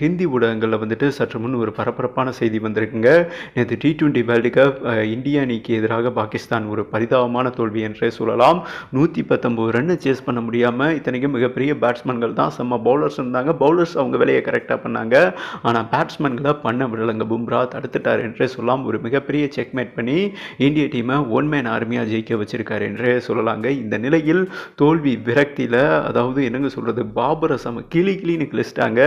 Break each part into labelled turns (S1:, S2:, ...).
S1: ஹிந்தி ஊடகங்களில் வந்துட்டு சற்று முன் ஒரு பரபரப்பான செய்தி வந்திருக்குங்க. நேற்று டி டுவெண்ட்டி வேர்ல்டு கப் இந்திய அணிக்கு எதிராக பாகிஸ்தான் ஒரு பரிதாபமான தோல்வி என்றே சொல்லலாம். நூற்றி பத்தொம்போது ரன்னு சேஸ் பண்ண முடியாமல் இத்தனைக்கும் மிகப்பெரிய பேட்ஸ்மேன்கள் தான். செம்ம பவுலர்ஸ் இருந்தாங்க. பவுலர்ஸ் அவங்க வேலையை கரெக்டாக பண்ணாங்க. ஆனால் பேட்ஸ்மேன்களை பண்ண விடலைங்க. பும்ரா தடுத்துட்டார் என்றே சொல்லலாம். ஒரு மிகப்பெரிய செக்மேட் பண்ணி இந்திய டீமை ஒன் மேன் ஆர்மியாக ஜெயிக்க வச்சிருக்காரு என்றே சொல்லலாங்க. இந்த நிலையில் தோல்வி விரக்தியில் அதாவது என்னங்க சொல்கிறது பாபரசம் கிளி கிளின்னு கிழிச்சிட்டாங்க.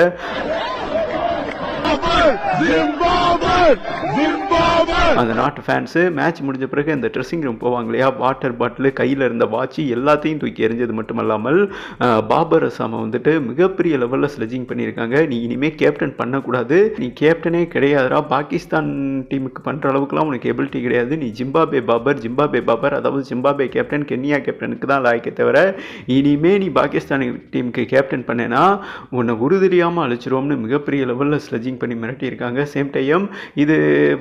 S1: அந்த நாட்டு ஃபேன்ஸு மேட்ச் முடிஞ்ச பிறகு இந்த ட்ரெஸ்ஸிங் ரூம் போவாங்க இல்லையா வாட்டர் பாட்டில் கையில் இருந்த வாட்சி எல்லாத்தையும் தூக்கி எறிஞ்சது மட்டுமல்லாமல் இல்லாமல் பாபர் அசாமை வந்துட்டு மிகப்பெரிய லெவலில் ஸ்லெஜிங் பண்ணியிருக்காங்க. நீ இனிமேல் கேப்டன் பண்ணக்கூடாது. நீ கேப்டனே கிடையாதுரா பாகிஸ்தான் டீமுக்கு பண்ணுற அளவுக்குலாம் உனக்கு எபிலிட்டி கிடையாது. நீ ஜிம்பாபே பாபர் ஜிம்பாபே பாபர் அதாவது ஜிம்பாபே கேப்டன் கென்யா கேப்டனுக்கு தான் லாய்க்கே தவிர இனிமே நீ பாகிஸ்தான் டீமுக்கு கேப்டன் பண்ணேன்னா உன்னை உறுதியாமல் அழிச்சிருவோம்னு மிகப்பெரிய லெவலில் ஸ்லெஜிங் பண்ணி மிரட்டியிருக்காங்க. சேம் டைம் இது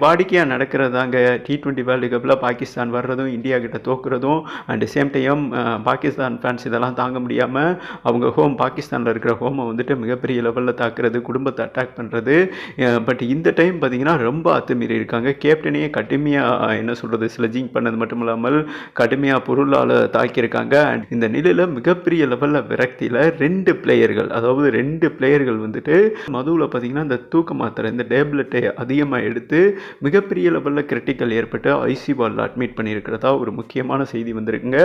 S1: வாடிக்கையாக நடக்கிறதாங்க டி ட்வெண்ட்டி வேர்ல்டு கப்பில் பாகிஸ்தான் வர்றதும் இந்தியா கிட்ட தோக்குறதும் and same time Pakistan fans இதெல்லாம் தாங்க முடியாமல் அவங்க ஹோம் பாகிஸ்தானில் இருக்கிற ஹோமை வந்துட்டு மிகப்பெரிய லெவலில் தாக்குறது குடும்பத்தை அட்டாக் பண்ணுறது பட் இந்த டைம் பார்த்தீங்கன்னா ரொம்ப அத்துமீறி இருக்காங்க. கேப்டனையே கடுமையாக என்ன சொல்கிறது ஸ்லெஜிங் பண்ணது மட்டும் இல்லாமல் கடுமையாக பொருளால் தாக்கியிருக்காங்க. அண்ட் இந்த நிலையில் மிகப்பெரிய லெவலில் விரக்தியில் ரெண்டு பிளேயர்கள் அதாவது ரெண்டு பிளேயர்கள் வந்துட்டு மதுவில் பார்த்தீங்கன்னா இந்த தூக்க மாத்திரை இந்த டேப்லெட்டை அதிகமாக எடுத்து மிகப்பெரிய லெவலில் கிரிட்டிக்கல் ஏற்பட்டு ஐசிபாலில் அட்மிட் பண்ணியிருக்கிறதா ஒரு முக்கியமான செய்தி வந்திருக்குங்க.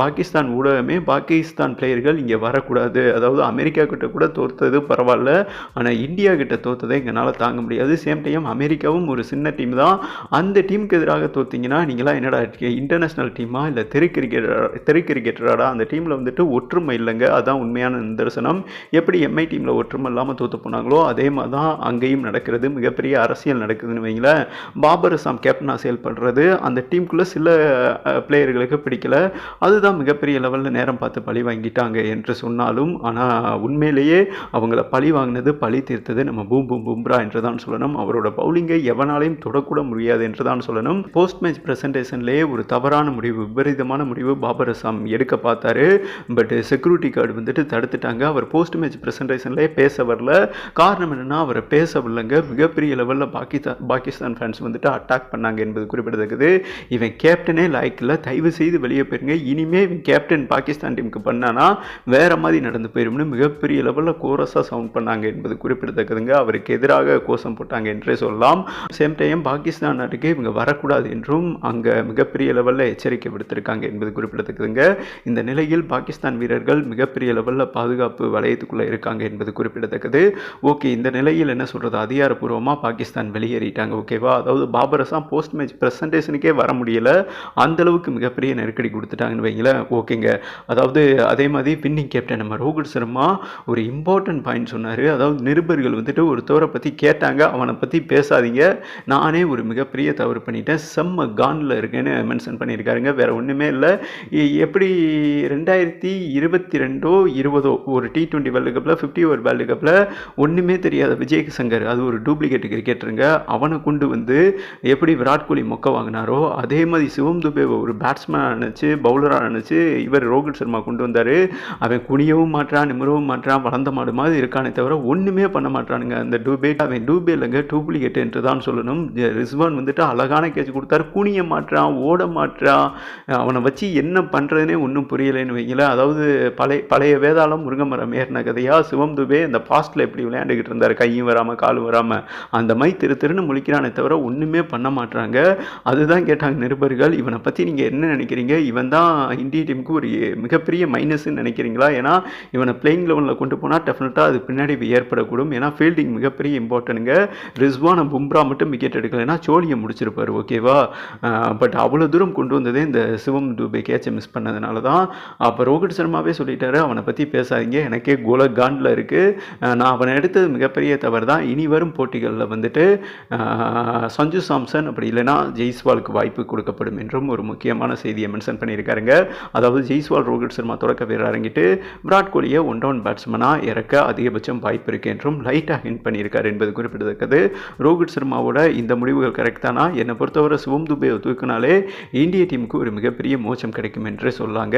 S1: பாகிஸ்தான் ஊடகமே பாகிஸ்தான் பிளேயர்கள் இங்கே வரக்கூடாது. அதாவது அமெரிக்கா கிட்ட கூட தோற்றது பரவாயில்ல. ஆனால் இந்தியா கிட்ட தோற்றதை எங்களால் தாங்க முடியாது. சேம் டைம் அமெரிக்காவும் ஒரு சின்ன டீம் தான். அந்த டீமுக்கு எதிராக தோத்தீங்கன்னா நீங்களாம் என்னடா இன்டர்நேஷ்னல் டீமா இல்லை தெரு கிரிக்கெட் தெரு கிரிக்கெட்டராடா அந்த டீமில் வந்துட்டு ஒற்றுமை இல்லைங்க. அதுதான் உண்மையான நிதர்சனம். எப்படி எம்ஐ டீமில் ஒற்றுமை இல்லாமல் தோற்று போனாங்களோ அதே மாதிரி தான் அங்கேயும் நடக்கிறது மிகப்பெரிய அரசியல் நடக்குதுன்னு வைங்களேன். பாபர் அசாம் கேப்டனாக செயல்படுறது அந்த டீமுக்குள்ளே சில பிளேயர்களுக்கு பிடிக்கல. அதுதான் மிகப்பெரிய லெவலில் நேரம் பார்த்து பழி வாங்கிட்டாங்க என்று சொன்னாலும் ஆனால் உண்மையிலேயே அவங்கள பழி வாங்கினது பழி தீர்த்தது நம்ம பூம் பூம் பும்ரா என்று தான் சொல்லணும். அவரோட பவுலிங்கை எவனாலையும் தொடக்கூட முடியாது என்று தான் சொல்லணும். போஸ்ட் மேட்ச் ப்ரெசன்டேஷன்லேயே ஒரு தவறான முடிவு விபரீதமான முடிவு பாபர் அசாம் எடுக்க பார்த்தாரு. பட் செக்யூரிட்டி கார்டு வந்துட்டு தடுத்துட்டாங்க. அவர் போஸ்ட் மேட்ச் ப்ரெசன்டேஷன்லேயே பேச வரல. காரணம் என்னென்னா அவர் பேச மிகப்பெரிய லெவலில் பாகிஸ்தான் பாகிஸ்தான் ஃபேன்ஸ் வந்துட்டு அட்டாக் பண்ணாங்க என்பது குறிப்பிடத்தக்கது. இவன் கேப்டனே லாய்க்கில் தயவு செய்து வெளியே போயிருங்க. இனிமே இவன் கேப்டன் பாகிஸ்தான் டீமுக்கு பண்ணானா வேற மாதிரி நடந்து போயிரும்னு மிகப்பெரிய லெவலில் கோரஸாக சவுண்ட் பண்ணாங்க என்பது குறிப்பிடத்தக்கதுங்க. அவருக்கு எதிராக கோஷம் போட்டாங்க என்றே சொல்லலாம். சேம் டைம் பாகிஸ்தான் நாட்டுக்கு இவங்க வரக்கூடாது என்றும் அங்கே மிகப்பெரிய லெவலில் எச்சரிக்கை விடுத்திருக்காங்க என்பது குறிப்பிடத்தக்கதுங்க. இந்த நிலையில் பாகிஸ்தான் வீரர்கள் மிகப்பெரிய லெவலில் பாதுகாப்பு வளையத்துக்குள்ளே இருக்காங்க என்பது குறிப்பிடத்தக்கது. ஓகே இந்த நிலையில் என்ன சொல்கிறது அதிகாரப்பூர்வமாக பாகிஸ்தான் வெளியேறிட்டாங்க ஓகேவா அதாவது பாபர் போஸ்ட் மேட்ச் ப்ரெசன்டேஷனுக்கே வர முடியல. அந்தளவுக்கு மிகப்பெரிய நெருக்கடி கொடுத்துட்டாங்கன்னு வைங்களேன் ஓகேங்க அதாவது அதே மாதிரி பின்னிங் கேப்டன் நம்ம ரோஹித் சர்மா ஒரு இம்பார்ட்டன்ட் பாயிண்ட் சொன்னார். அதாவது நிருபர்கள் வந்துட்டு ஒரு தவறை பற்றி கேட்டாங்க அவனை பற்றி பேசாதீங்க. நானே ஒரு மிகப்பெரிய தவறு பண்ணிட்டேன். செம்ம கானில் இருக்கேன்னு மென்ஷன் பண்ணியிருக்காருங்க. வேற ஒன்றுமே இல்லை. எப்படி ரெண்டாயிரத்தி இருபத்தி ரெண்டோ இருபதோ ஒரு டி ட்வெண்ட்டி வேர்ல்டு கப்பில் ஃபிஃப்டி ஓவர் வேர்ல்டு கப்பில் ஒன்றுமே தெரியாத விஜய் சங்கர் அது ஒரு டூப்ளிகேட் கிரிக்கெட்டருங்க அவனை கொண்டு வந்து எப்படி விராட் கோலி மொக்க வாங்கினாரோ அதே மாதிரி சிவம் துபே ஒரு பேட்ஸ்மேனாக நினச்சி பவுலராக நினச்சி இவர் ரோஹித் சர்மா கொண்டு வந்தார். அவன் குனியவும் மாட்டான் நிமிரவும் மாட்டான் வளர்ந்த மாடு மாதிரி இருக்கானே தவிர ஒன்றுமே பண்ண மாட்டானுங்க அந்த டூபே அவன் டூபே இல்லைங்க டூப்ளிகேட் என்று தான் சொல்லணும். ரிஸ்வான் வந்துட்டு அழகான கேட்ச் கொடுத்தாரு. குனிய மாட்டான் ஓட மாட்டான் அவனை வச்சு என்ன பண்ணுறதுனே ஒன்றும் புரியலைன்னு வைங்களேன். அதாவது பழைய பழைய வேதாளம் முருங்கமரம் ஏறின கதையாக சிவம் துபே இந்த பாஸ்ட்டில் எப்படி விளையாண்டுக்கிட்டு இருந்தார் கையும் வராமல் காலும் வராமல் அந்த மாதிரி திரு திருன்னு முழிக்கிறானே தவிர ஒன்றுமே பண்ண மாட்றாங்க. அதுதான் கேட்டாங்க நிருபர்கள். இவனை பற்றி நீங்கள் என்ன நினைக்கிறீங்க? இவன் தான் இந்திய டீமுக்கு ஒரு மிகப்பெரிய மைனஸ்ன்னு நினைக்கிறீங்களா? ஏன்னா இவனை பிளேயிங் லெவலில் கொண்டு போனால் டெஃபினட்டாக அது பின்னாடி ஏற்படக்கூடும். ஏன்னா ஃபீல்டிங் மிகப்பெரிய இம்பார்ட்டனுங்க ரிஸ்வான பும்ரா மட்டும் விக்கெட் எடுக்கலைன்னா சோழியை முடிச்சிருப்பார் ஓகேவா பட் அவ்வளோ தூரம் கொண்டு வந்ததே இந்த சிவம் டூபே கேட்சை மிஸ் பண்ணதுனால தான். அப்போ ரோஹித் சர்மாவே சொல்லிட்டாரு அவனை பற்றி பேசாதீங்க. எனக்கே கோல காண்டில் இருக்குது நான் அவனை எடுத்தது மிகப்பெரிய தவறு தான் இனி வரும் போட்டிகளில் வந்துட்டு சஞ்சு சாம்சன் அப்படி இல்லைன்னா ஜெய்ஸ்வாலுக்கு வாய்ப்பு கொடுக்கப்படும் என்றும் ஒரு முக்கியமான செய்தியை மென்ஷன் பண்ணியிருக்காருங்க. அதாவது ஜெய்ஸ்வால் ரோஹித் சர்மா தொடக்க வீரர் இறங்கிட்டு விராட் கோலியை ஒன் டவுன் பேட்ஸ்மனாக இறக்க அதிகபட்சம் வாய்ப்பு இருக்கு என்றும் லைட்டாக ஹிண்ட் பண்ணியிருக்காரு என்பது குறிப்பிடத்தக்கது. ரோஹித் சர்மாவோட இந்த முடிவுகள் கரெக்டானா என்னை பொறுத்தவரை சிவம் துபே தூக்கினாலே இந்திய டீமுக்கு ஒரு மிகப்பெரிய மோச்சம் கிடைக்கும் என்று சொல்லாங்க.